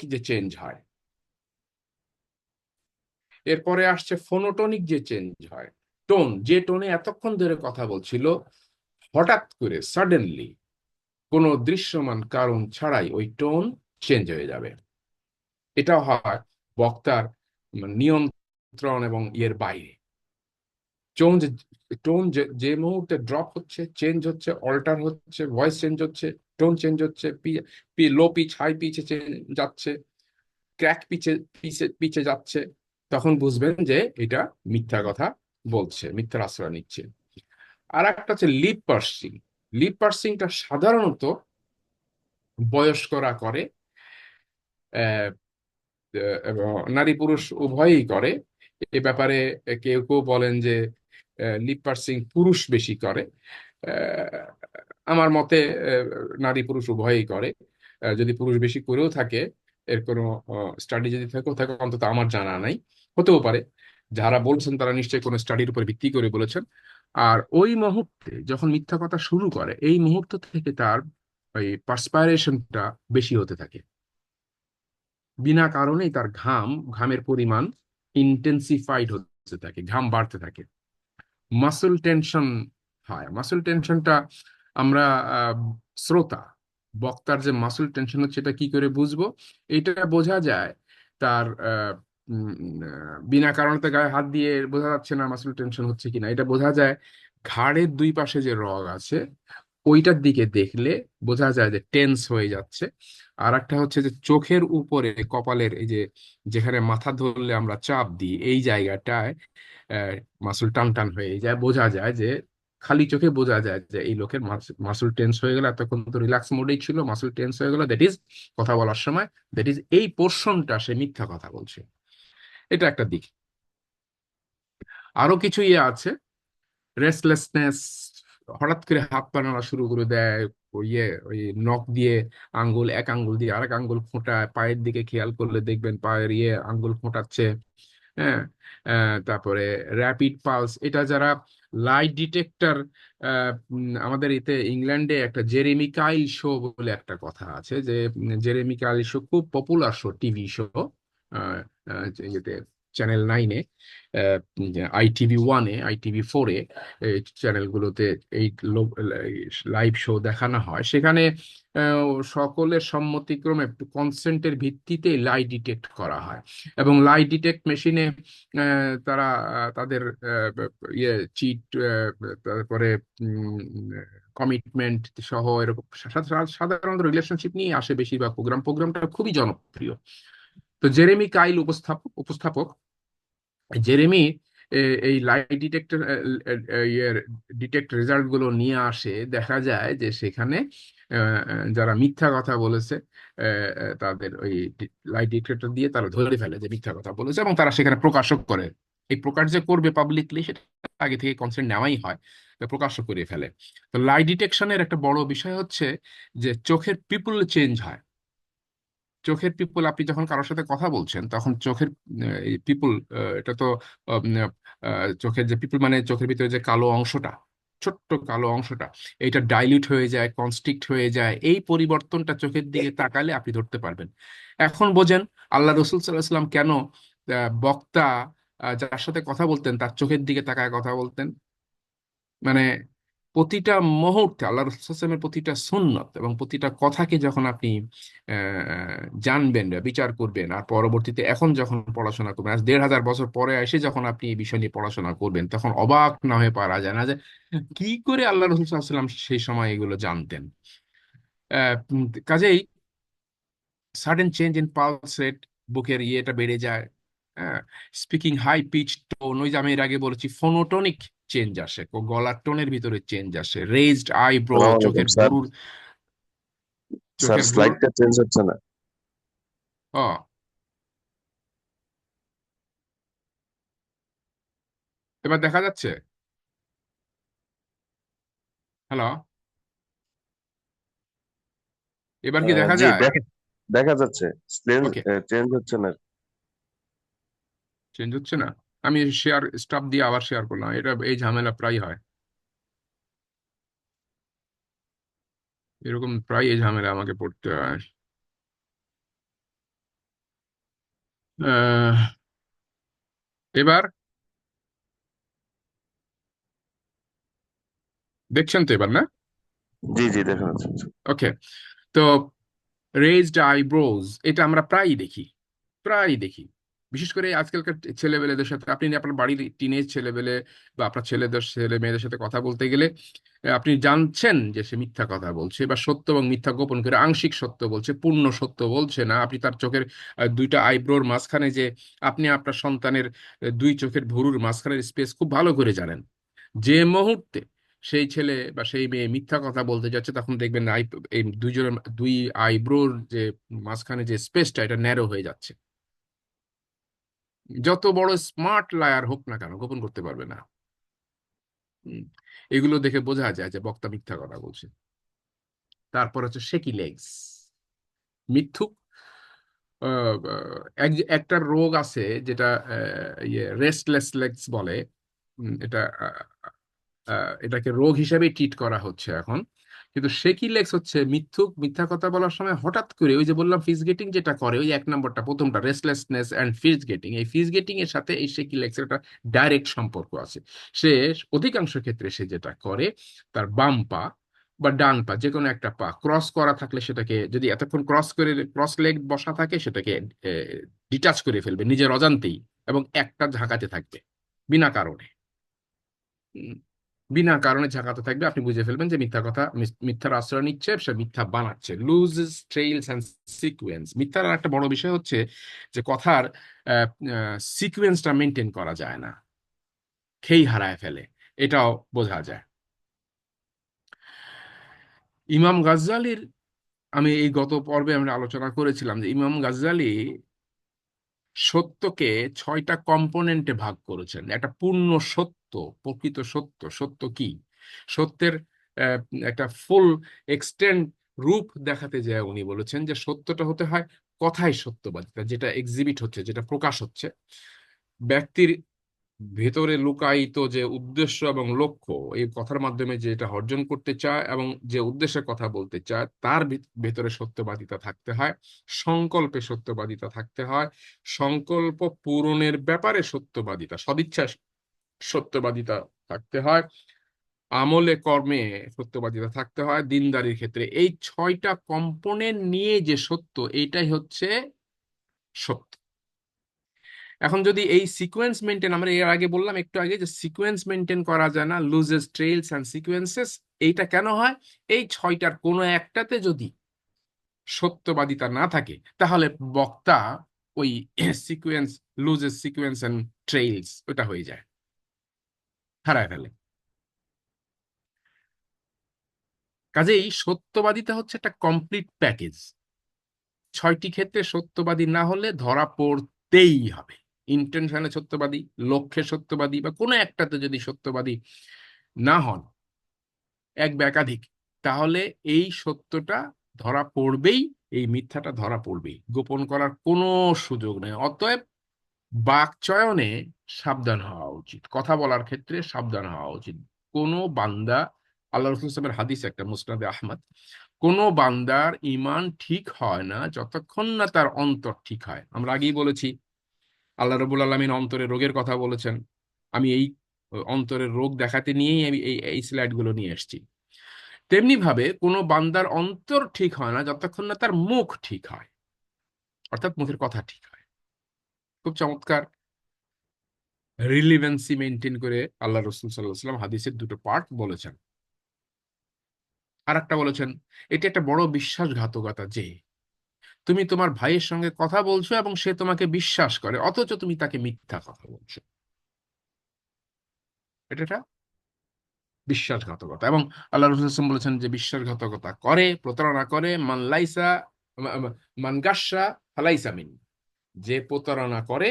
যে চেঞ্জ হয়? এরপরে আসছে ফোনোটনিক যে চেঞ্জ হয়। টোন যে টোনে এতক্ষণ ধরে কথা বলছিল, হঠাৎ করে সাডেনলি কোনো দৃশ্যমান কারণ ছাড়াই ওই টোন চেঞ্জ হয়ে যাবে। এটা হয় বক্তার নিয়ন্ত্রণ এবং ইয়ের বাইরে। টোন টোন যে মুহূর্তে ড্রপ হচ্ছে চেঞ্জ হচ্ছে অল্টার হচ্ছে ভয়েস চেঞ্জ হচ্ছে টোন চেঞ্জ হচ্ছে, পি লো পিচ হাই পিচে যাচ্ছে ক্র্যাক পিচে পিচে পিচে যাচ্ছে, তখন বুঝবেন যে এটা মিথ্যা কথা বলছে মিথ্যার আশ্রয় নিচ্ছে। আর একটা হচ্ছে লিপ পার্সিং লিপ পার্সিংটা সাধারণত বয়স্করা করে নারী পুরুষ উভয়ই করে। এ ব্যাপারে কেউ কেউ বলেন যে লিপ পার্সিং পুরুষ বেশি করে আমার মতে নারী পুরুষ উভয়ই করে। যদি পুরুষ বেশি করেও থাকে, এর কোনো স্টাডি যদি থাকেও থাকে, অন্তত আমার জানা নাই। হতেও পারে, যারা বলছেন তারা নিশ্চয়ই কোনো স্টাডির উপর ভিত্তি করে বলেছেন। আর ওই মুহূর্তে যখন মিথ্যা কথা শুরু করে, এই মুহূর্ত থেকে তার ওই পার্সপাইরেশনটা বেশি হতে থাকে। বিনা কারণেই তার ঘাম, ঘামের পরিমাণ ইন্টেন্সিফাইড হতে থাকে, ঘাম বাড়তে থাকে। মাসল টেনশন হয়। মাসল টেনশনটা আমরা শ্রোতা, বক্তার যে মাসল টেনশন হচ্ছে এটা কি করে বুঝব? এটা বোঝা যায় তার বিনা কারণে গায়ে হাত দিয়ে বোঝা যাচ্ছে না মাসল টেনশন হচ্ছে কিনা। এটা বোঝা যায় ঘাড়ের দুই পাশে যে রগ আছে ওইটার দিকে দেখলে বোঝা যায় যে টেন্স হয়ে যাচ্ছে। আর একটা হচ্ছে যে চোখের উপরে, কপালের এই যে যেখানে মাথা ধরলে আমরা চাপ দিই, এই জায়গাটায় মাসুল টান টান হয়ে যায়। বোঝা যায় যে, খালি চোখে বোঝা যায় যে এই লোকের মাসুল টেন্স হয়ে গেল এতক্ষণ তো রিল্যাক্স মোডেই ছিল মাসুল টেন্স হয়ে গেল। দ্যাট ইজ কথা বলার সময় দ্যাট ইজ এই পোর্শনটা সে মিথ্যা কথা বলছে। এটা একটা দিক। আরও কিছু ইয়ে আছে। রেস্টলেসনেস হঠাৎ করে হাত পা নাড়া শুরু করে দেয় ইয়ে ওই নখ দিয়ে আঙ্গুল, এক আঙ্গুল দিয়ে আরেক আঙ্গুল ফোঁটায় পায়ের দিকে খেয়াল করলে দেখবেন পায়ের ইয়ে আঙ্গুল ফোঁটাচ্ছে হ্যাঁ? তারপরে র্যাপিড পালস এটা যারা লাইট ডিটেক্টর আমাদের এতে ইংল্যান্ডে একটা জেরেমি কাইল শো বলে একটা কথা আছে যে জেরেমি কাইল শো খুব পপুলার শো টিভি শো ইয়েতে চ্যানেল নাইনে আইটিভি ওয়ানে আইটিভি ফোরে চ্যানেলগুলোতে এই লাইভ শো দেখানো হয়। সেখানে সকলের সম্মতিক্রমে কনসেন্টের ভিত্তিতে লাই ডিটেক্ট করা হয়। এবং লাই ডিটেক্ট মেশিনে তারা, তাদের ইয়ে চিট তারপরে কমিটমেন্ট সহ এরকম সাধারণত রিলেশনশিপ নিয়ে আসে বেশিরভাগ প্রোগ্রাম প্রোগ্রামটা খুবই জনপ্রিয়। তো জেরেমি কাইল উপস্থাপক উপস্থাপক জেরেমি এই লাইট ডিটেক্টর ইয়ের ডিটেক্ট রেজাল্টগুলো নিয়ে আসে, দেখা যায় যে সেখানে যারা মিথ্যা কথা বলেছে তাদের ওই লাইট ডিটেক্টর দিয়ে তারা ধরে ফেলে যে মিথ্যা কথা বলেছে এবং তারা সেখানে প্রকাশক করে। এই প্রকাশ যে করবে পাবলিকলি সেটা আগে থেকে কনসেন্ট নেওয়াই হয় প্রকাশ করে ফেলে। তো লাইট ডিটেকশনের একটা বড় বিষয় হচ্ছে যে চোখের পিপুল চেঞ্জ হয়। চোখের পিপল আপনি যখন কারোর সাথে কথা বলছেন, তখন চোখের পিপল এটা তো চোখের যে পিপল মানে চোখের ভিতরে যে কালো অংশটা, ছোট্ট কালো অংশটা এটা ডাইলিউট হয়ে যায় কনস্ট্রিক্ট হয়ে যায়, এই পরিবর্তনটা চোখের দিকে তাকালে আপনি ধরতে পারবেন। এখন বোঝেন, আল্লাহ রসুল সাল্লাহাম কেন বক্তা যার সাথে কথা বলতেন, তার চোখের দিকে তাকায় কথা বলতেন? মানে প্রতিটা মুহূর্তে, আল্লাহ রসুলের প্রতিটা সুন্নত এবং প্রতিটা কথাকে যখন আপনি জানবেন বিচার করবেন, আর পরবর্তীতে এখন যখন পড়াশোনা করবেন, আজ দেড় হাজার বছর পরে এসে যখন আপনি এই বিষয় নিয়ে পড়াশোনা করবেন, তখন অবাক না হয়ে পারা যায় না যে, কি করে আল্লাহ রসুল সাল্লাম সেই সময় এগুলো জানতেন? কাজেই sudden change in pulse rate বুকের ইয়েটা বেড়ে যায় স্পিকিং হাই পিচ টোন ওই যে আমি এর আগে বলেছি ফোনোটনিক চেঞ্জ আসে গলার টোনের ভিতরে চেঞ্জ আসে রেজড আইব্রো চোখের ভুরুর স্যার স্লাইডটা চেঞ্জ হচ্ছে না। ও এবার দেখা যাচ্ছে? হ্যালো এবার কি দেখা যায়? দেখা দেখা যাচ্ছে। চেঞ্জ হচ্ছে না। চেঞ্জ হচ্ছে না? আমি শেয়ার স্টপ দিয়ে আবার শেয়ার করলাম। এটা এই ঝামেলা প্রায় হয়। এরকম প্রায় এই ঝামেলা আমাকে পড়তে হয়। এবার দেখছেন তো এবার না? জি জি দেখা যাচ্ছে ওকে তো রেজড আইব্রোজ এটা আমরা প্রায়ই দেখি প্রায়ই দেখি। বিশেষ করে আজকালকার ছেলেবেলেদের সাথে, আপনি আপনার বাড়ির টিনেজ ছেলেবেলে বা আপনার ছেলেদের ছেলে মেয়েদের সাথে কথা বলতে গেলে আপনি জানছেন যে সে মিথ্যা কথা বলছে বা সত্য এবং মিথ্যা গোপন করে আংশিক সত্য বলছে, পূর্ণ সত্য বলছে না। আপনি তার চোখের দুইটা আইব্রোর মাঝখানে যে আপনি আপনার সন্তানের দুই চোখের ভুরুর মাঝখানের স্পেস খুব ভালো করে জানেন। যে মুহূর্তে সেই ছেলে বা সেই মেয়ে মিথ্যা কথা বলতে যাচ্ছে, তখন দেখবেন এই দুইজনের, দুই আইব্রোর যে মাঝখানে যে স্পেসটা এটা ন্যারো হয়ে যাচ্ছে। যত বড় স্মার্ট লায়ার হোক না কেন, গোপন করতে পারবে না। এগুলো দেখে বোঝা যায় যে বক্তা মিথ্যা কথা বলছে। তারপর হচ্ছে শেকি লেগস মিথ্যুক একটা রোগ আছে যেটা ইয়ে রেস্টলেস লেগস বলে। এটা এটাকে রোগ হিসেবে ট্রিট করা হচ্ছে এখন। কিন্তু শেকি লেগস হচ্ছে, মিথ্যুক, মিথ্যা কথা বলার সময় হঠাৎ করে ওই যে বললাম ফিজ গেটিং যেটা করে, ওই এক নম্বরটা, প্রথমটা রেস্টলেসনেস অ্যান্ড ফিজ গেটিং এই ফিজ গেটিং এর সাথে এই শেকি লেগসের একটা ডাইরেক্ট সম্পর্ক আছে। সে অধিকাংশ ক্ষেত্রে সে যেটা করে, তার বাম পা বা ডান পা, যে কোনো একটা পা ক্রস করা থাকলে সেটাকে যদি এতক্ষণ ক্রস করে ক্রস লেগ বসা থাকে, সেটাকে ডিটাচ করে ফেলবে, নিজের অজান্তেই এবং একটা ঝাঁকাতে থাকবে, বিনা কারণে। বিনা কারণে ঝাঁকাতে থাকবে। আপনি বুঝে ফেলবেন যে মিথ্যা কথা মিথ্যার আশ্রয় নিচ্ছে, সে মিথ্যা বানাচ্ছে। লুজেস ট্রেইলস অ্যান্ড সিকুয়েন্স মিথ্যার আর একটা বড় বিষয় হচ্ছে যে কথার সিকুয়েন্সটা মেনটেন করা যায় না। খেই হারায় ফেলে। এটাও বোঝা যায়। ইমাম গাজ্জালির, আমি এই গত পর্বে আমরা আলোচনা করেছিলাম যে ইমাম গাজ্জালি সত্যকে ছয়টা কম্পোনেন্টে ভাগ করেছেন। একটা পূর্ণ সত্য, প্রকৃত সত্য সত্য কি? সত্যের একটা ফুল এক্সটেন্ড রূপ দেখাতে যায় উনি বলেছেন যে সত্যটা হতে হয় কথাই সত্যবাদিতা, যেটা এক্সিবিট হচ্ছে, যেটা প্রকাশ হচ্ছে। ব্যক্তির ভেতরে লুকায়িত যে উদ্দেশ্য এবং লক্ষ্য, এই কথার মাধ্যমে যেটা অর্জন করতে চায় এবং যে উদ্দেশ্যের কথা বলতে চায়, তার ভিত- ভেতরে সত্যবাদিতা থাকতে হয়, সংকল্পে সত্যবাদিতা থাকতে হয়, সংকল্প পূরণের ব্যাপারে সত্যবাদিতা, সদিচ্ছা সত্যবাদিতা থাকতে হয়, আমলে কর্মে সত্যবাদিতা থাকতে হয়, দিনদারির ক্ষেত্রে। এই ছয়টা কম্পোনেন্ট নিয়ে যে সত্য, এইটাই হচ্ছে সত্য। এখন যদি এই সিকোয়েন্স মেনটেন আমরা এর আগে বললাম একটু আগে যে সিকোয়েন্স মেনটেন করা যায় না লুজেস ট্রেলস অ্যান্ড সিকোয়েন্সেস এইটা কেন হয়? এই ছয়টার কোনো একটাতে যদি সত্যবাদিতা না থাকে, তাহলে বক্তা ওই sequence loses sequence and trails ওটা হয়ে যায়। হারায় ফেলে। কাজেই সত্যবাদিতা হচ্ছে একটা কমপ্লিট প্যাকেজ ছয়টি ক্ষেত্রে সত্যবাদী না হলে ধরা পড়তেই হবে। ইন্টেনশনে সত্যবাদী, লক্ষ্যে সত্যবাদী বা কোনো একটাতে যদি সত্যবাদী না হন, এক বা একাধিক, তাহলে এই সত্যটা ধরা পড়বেই, এই মিথ্যাটা ধরা পড়বেই। গোপন করার কোনো সুযোগ নেই। অতএব বাকচয়নে সাবধান হওয়া উচিত। কথা বলার ক্ষেত্রে সাবধান হওয়া উচিত। কোনো বান্দা, আল্লাহ রসুল সাল্লামের হাদিস একটা মুসনাদে আহমদ, কোনো বান্দার ইমান ঠিক হয় না যতক্ষণ না তার অন্তর ঠিক হয়। আমরা আগেই বলেছি আল্লাহ রবুল আলমিন অন্তরের রোগের কথা বলেছেন। আমি এই অন্তরের রোগ দেখাতে নিয়েই আমি এই এই স্লাইডগুলো নিয়ে এসেছি তেমনি ভাবে কোনো বান্দার অন্তর ঠিক হয় না যতক্ষণ না তার মুখ ঠিক হয়। অর্থাৎ মুখের কথা ঠিক হয়। খুব চমৎকার। রিলিভেন্সি মেনটেন করে আল্লাহ রসুল সাল্লাহ সাল্লাম হাদিসের দুটো পার্ট বলেছেন। আর একটা বলেছেন, এটি একটা বড় বিশ্বাসঘাতকতা যে তুমি তোমার ভাইয়ের সঙ্গে কথা বলছো এবং সে তোমাকে বিশ্বাস করে, অথচ তুমি তাকে মিথ্যা কথা বলছো। এটা বিশ্বাসঘাতকতা এবং আল্লাহ রসুল বলেছেন যে বিশ্বাসঘাতকতা করে, প্রতারণা করে, মান লাইসা মান ফালাইসা মিন। যে প্রতারণা করে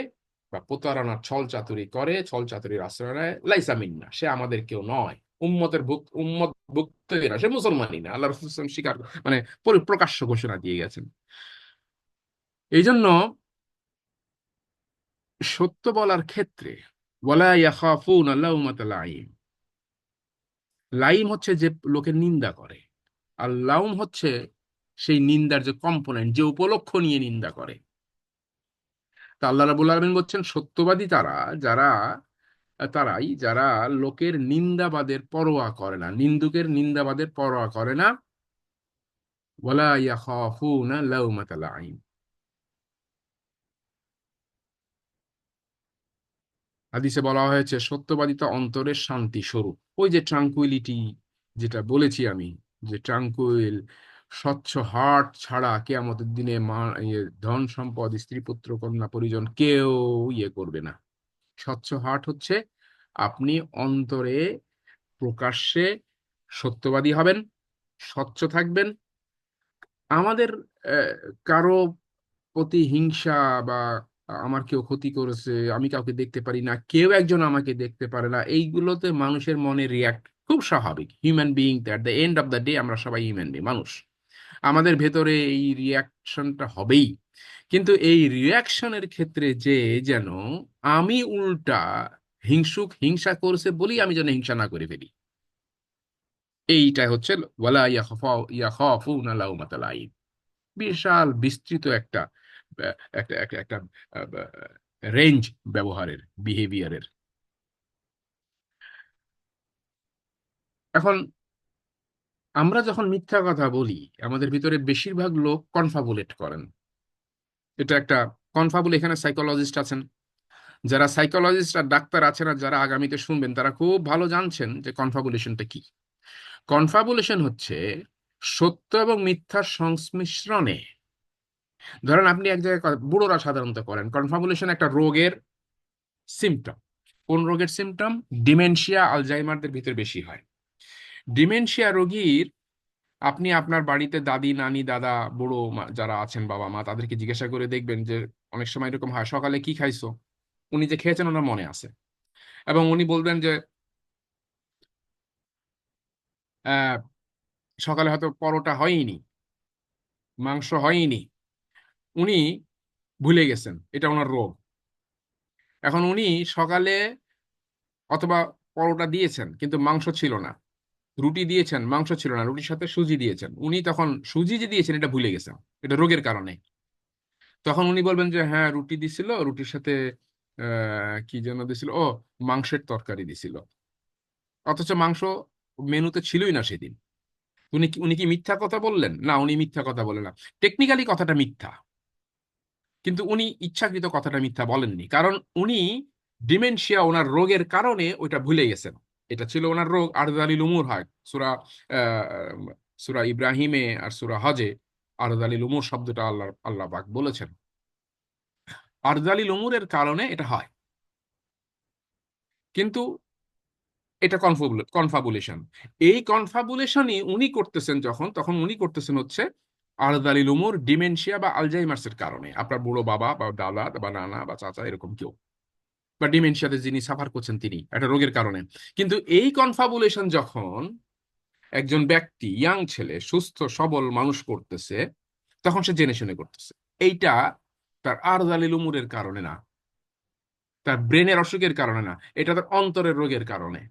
বা প্রতারণা ছল চাতুরি করে ছল চাতুরির আশ্রয় নেয়, লাইসা মিন্না সে আমাদের কেউ নয়। উম্মতের উম্মত ভুক্ত না, সে মুসলমানই না। আল্লাহ রসুল স্বীকার মানে পরিপ্রকাশ্য ঘোষণা দিয়ে গেছেন। এই জন্য সত্য বলার ক্ষেত্রে লাইম লাইম হচ্ছে যে লোকের নিন্দা করে, আর লাউম হচ্ছে সেই নিন্দার যে কম্পোনেন্ট, যে উপলক্ষ নিয়ে নিন্দা করে। তা আল্লাহ রাবুল আলমিন বলছেন, সত্যবাদী তারা, যারা, তারাই, যারা লোকের নিন্দাবাদের পরোয়া করে না, নিন্দুকের নিন্দাবাদের পরোয়া করে না, ওয়ালা ইয়াখাফুনা লাউমাতা লাইম হাদিসে বলা হয়েছে, সত্যবাদিতা অন্তরের শান্তি স্বরূপ। ওই যে ট্রাঙ্কুইলিটি যেটা বলেছি আমি, যে ট্রাঙ্কুইল স্বচ্ছ হার্ট ছাড়া কেয়ামতের দিনে মা ইয়ে ধন সম্পদ, স্ত্রী, পুত্র, কন্যা, পরিজন কেউ ইয়ে করবে না। স্বচ্ছ হার্ট হচ্ছে আপনি অন্তরে প্রকাশ্যে সত্যবাদী হবেন, স্বচ্ছ থাকবেন। আমাদের কারও প্রতি হিংসা বা আমার কেউ ক্ষতি করেছে, আমি কাউকে দেখতে পারি না, কেউ একজন আমাকে দেখতে পারে না, এইগুলোতে মানুষের মনে রিয়াক্ট খুব স্বাভাবিক। Human being at the end of the day আমরা সবাই হিউম্যান বিং মানুষ। আমাদের ভেতরে এই রিয়াকশনটা হবেই। কিন্তু এই রিয়াকশনের ক্ষেত্রে যে যেন আমি উল্টা হিংসুক হিংসা করছে বলেই আমি যেন হিংসা না করে ফেলি। এইটা হচ্ছে ওয়ালা বিশাল বিস্তৃত একটা একটা একটা একটা রেঞ্জ ব্যবহারের বিহেভিয়ারের এখন আমরা যখন মিথ্যা কথা বলি, আমাদের ভিতরে বেশিরভাগ লোক কনফাবুলেট করেন। এটা একটা কনফাবুল এখানে সাইকোলজিস্ট আছেন। যারা সাইকোলজিস্ট আর ডাক্তার আছেন আর যারা আগামীতে শুনবেন, তারা খুব ভালো জানছেন যে কনফাবুলেশনটা কি। কনফাবুলেশন হচ্ছে সত্য এবং মিথ্যার সংমিশ্রণে ধরেন আপনি এক জায়গায় বুড়োরা সাধারণত করেন কনফাবুলেশন একটা রোগের সিমটম কোন রোগের সিমটম ডিমেনশিয়া আলজাইমারদের ভিতরে বেশি হয়। ডিমেনশিয়া রোগীর, আপনি আপনার বাড়িতে দাদি, নানি, দাদা, বুড়ো যারা আছেন, বাবা মা, তাদেরকে জিজ্ঞাসা করে দেখবেন যে, অনেক সময় এরকম হয়, সকালে কি খাইছো? উনি যে খেয়েছেন, ওনার মনে আছে। এবং উনি বলবেন যে সকালে হয়তো পরোটা হয়নি, মাংস হয়নি উনি ভুলে গেছেন, এটা ওনার রোগ। এখন উনি সকালে অথবা পরোটা দিয়েছেন, কিন্তু মাংস ছিল না। রুটি দিয়েছেন, মাংস ছিল না, রুটির সাথে সুজি দিয়েছেন। উনি তখন সুজি যে দিয়েছেন, এটা ভুলে গেছেন, এটা রোগের কারণে। তখন উনি বলবেন যে হ্যাঁ রুটি দিছিল, রুটির সাথে কি যেন দিছিল, ও, মাংসের তরকারি দিছিল। অথচ মাংস মেনুতে ছিলই না সেদিন। উনি উনি কি মিথ্যা কথা বললেন? না, উনি মিথ্যা কথা বলেন না। টেকনিক্যালি কথাটা মিথ্যা। কিন্তু উনি ইচ্ছাকৃত কথাটা মিথ্যা বলেননি। কারণ উনি ডিমেনশিয়া ওনার রোগের কারণে ওইটা ভুলে গেছেন। এটা ছিল ওনার রোগ আরদালিল উমুর হয়। সুরা সুরা ইব্রাহিমে আর সুরা হজে আরদালিল উমুর শব্দটা আল্লাহ আল্লাহ পাক বলেছেন। আরদালিল উমুরের কারণে এটা হয়। কিন্তু এটা কনফাবুলেশন এই কনফাবুলেশনই উনি করতেছেন যখন, তখন উনি করতেছেন হচ্ছে আরদালিল উমুর ডিমেনশিয়া বা আলজাইমার্সের কারণে। আপনার বুড়ো বাবা বা দাদা বা নানা বা চাচা এরকম কেউ। বা ডিমেনশিয়াতে যিনি সাফার করছেন তিনি, একটা রোগের কারণে। কিন্তু এই কনফাবুলেশন যখন একজন ব্যক্তি, ইয়াং ছেলে, সুস্থ, সবল মানুষ করতেছে, তখন সে জেনে শুনে করতেছে। এইটা তার আরদালিল উমুরের কারণে না। তার ব্রেনের অসুখের কারণে না। এটা তার অন্তরের রোগের কারণে।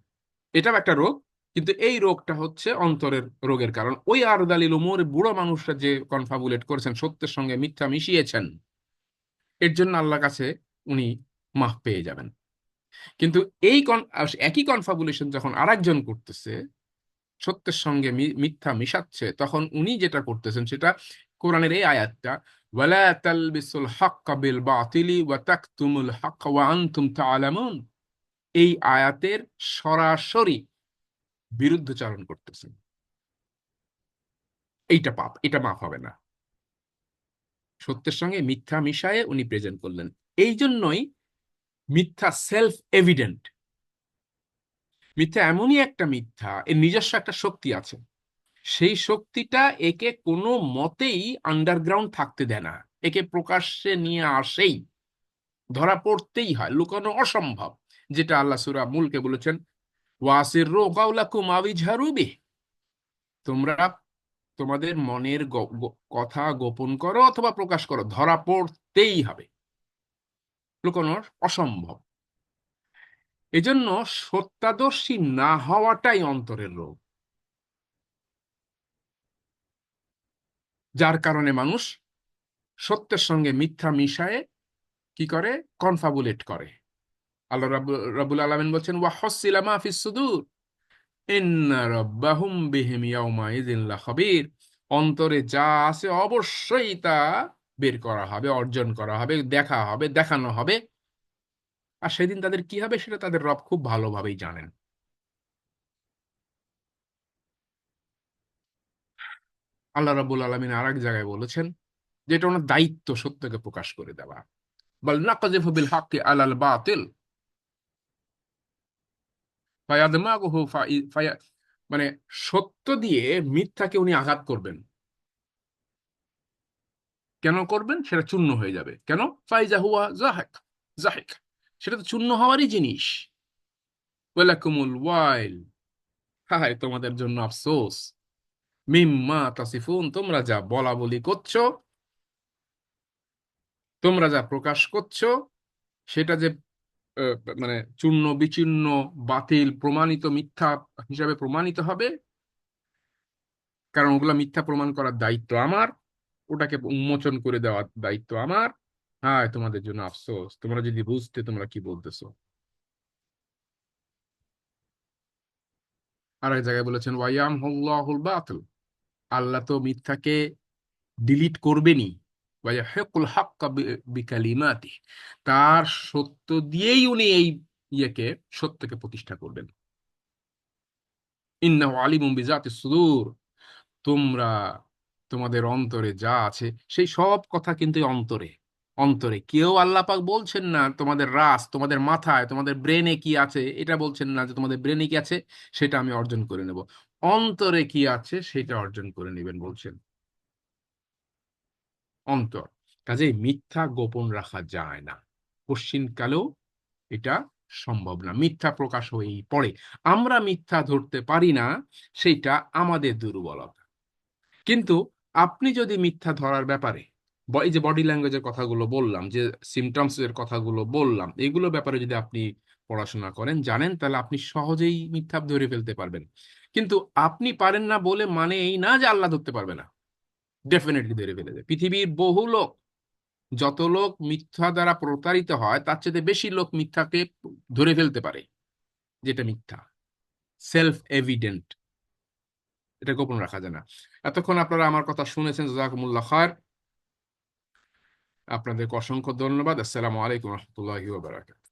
এটাও একটা রোগ কিন্তু এই রোগটা হচ্ছে অন্তরের রোগের কারণ। ওই আরদালিল উমুর বুড়ো মানুষরা যে কনফাবুলেট করেছেন, সত্যের সঙ্গে মিথ্যা মিশিয়েছেন, এর জন্য আল্লাহর কাছে উনি মাফ পেয়ে যাবেন। কিন্তু এই একই কনফাবুলেশন যখন আরেকজন করতেছে, সত্যের সঙ্গে মিথ্যা মিশাচ্ছে, তখন উনি যেটা করতেছেন সেটা কোরআনের এই আয়াতটা এই আয়াতের সরাসরি বিরুদ্ধচারণ করতেছেন। এইটা পাপ, এটা মাফ হবে না। সত্যের সঙ্গে মিথ্যা মিশায়ে উনি প্রেজেন্ট করলেন। এই জন্যই মিথ্যা সেলফ এভিডেন্ট মিথ্যা এমনই একটা মিথ্যা, এর নিজস্ব একটা শক্তি আছে। সেই শক্তিটা একে কোনো মতেই আন্ডারগ্রাউন্ড থাকতে দেয় না। একে প্রকাশ্যে নিয়ে আসেই। ধরা পড়তেই হয়, লুকানো অসম্ভব। যেটা আল্লাহ সুরা মুলকে বলেছেন ওয়াসির কাউলাকুম আবিঝারুবি তোমরা তোমাদের মনের কথা গোপন করো অথবা প্রকাশ করো। ধরা পড়তেই হবে। লুকানো অসম্ভব। এজন্য সত্যাদর্শী না হওয়াটাই অন্তরের রোগ। যার কারণে মানুষ সত্যের সঙ্গে মিথ্যা মিশায়ে কি করে? কনফাবুলেট করে। আল্লাহ রাব্বুল আলামিন বলছেন, ওয়া হসিলা মা ফিস সুদূর। ইন্না অন্তরে যা আছে অবশ্যই তা বের করা হবে, অর্জন করা হবে, দেখা হবে, দেখানো হবে। আর সেদিন তাদের কি হবে সেটা তাদের রব খুব ভালোভাবেই জানেন। আল্লাহ রাব্বুল আলামিন আর এক জায়গায় বলেছেন যে এটা ওনার দায়িত্ব সত্যকে প্রকাশ করে দেওয়া। বল নাকযিফু বিল হাক্কি আলাল বাতিল। মানে সত্য দিয়ে মিথ্যাকে উনি আঘাত করবেন। কেন করবেন? সেটা চূর্ণ হয়ে যাবে। কেন? ফাইজা হুয়া জাহেক জাহেক। সেটা তো চূর্ণ হওয়ারই জিনিস। ওয়ালাকুমুল ওয়াইল। হায়, তোমাদের জন্য আফসোস। মিম্মা তাসিফুন, তোমরা যা বলা বলি করছ, তোমরা যা প্রকাশ করছ, সেটা যে মানে চূর্ণ, বিচূর্ণ, বাতিল, প্রমাণিত মিথ্যা হিসাবে প্রমাণিত হবে। কারণ ওগুলা মিথ্যা প্রমাণ করার দায়িত্ব আমার। ওটাকে উন্মোচন করে দেওয়ার দায়িত্ব আমার। হ্যাঁ তোমাদের জন্য আফসোস। তোমরা যদি বুঝতে, তোমরা কি বলতেছো? আর এক জায়গায় বলেছেন ওয়াইয়াম হুল্লাহুল বাতিল। আল্লাহ তো মিথ্যাকে ডিলিট করবেনই। তার সত্য দিয়েই উনি এই ইয়েকে, সত্যকে প্রতিষ্ঠা করবেন। ইন্নাহু আলিমুম বিজাতি সুদূর। তোমরা তোমাদের অন্তরে যা আছে, সেই সব কথা কিন্তু অন্তরে। অন্তরে কেউ আল্লাহ পাক বলছেন না, তোমাদের রাস, তোমাদের মাথায়, তোমাদের ব্রেনে কি আছে, এটা বলছেন না যে তোমাদের ব্রেনে কি আছে, সেটা আমি অর্জন করে নেব। অন্তরে কি আছে, সেটা অর্জন করে নেবেন বলছেন। অন্তর। কাজেই মিথ্যা গোপন রাখা যায় না। পশ্চিমকালেও এটা সম্ভব না। মিথ্যা প্রকাশ হয়েই পড়ে। আমরা মিথ্যা ধরতে পারি না সেটা আমাদের দুর্বলতা। কিন্তু আপনি যদি মিথ্যা ধরার ব্যাপারে এই যে বডি ল্যাঙ্গুয়েজের কথাগুলো বললাম, যে সিমটমস এর কথাগুলো বললাম, এগুলো ব্যাপারে যদি আপনি পড়াশোনা করেন, জানেন, তাহলে আপনি সহজেই মিথ্যা ধরে ফেলতে পারবেন। কিন্তু আপনি পারেন না বলে মানে এই না যে আল্লাহ ধরতে পারবে না। ডেফিনেটলি ধরে ফেলে দেয় পৃথিবীর বহু লোক, যত লোক মিথ্যা দ্বারা প্রতারিত হয়, তার চেয়ে বেশি লোক মিথ্যাকে ধরে ফেলতে পারে, যেটা মিথ্যা। সেলফ এভিডেন্ট এটা গোপন রাখা যায় না। এতক্ষণ আপনারা আমার কথা শুনেছেন, জাজাকুমুল্লাহ খার আপনাদেরকে অসংখ্য ধন্যবাদ। আসসালামু আলাইকুম রহমতুল্লাহি ওয়া বারাকাতুহু।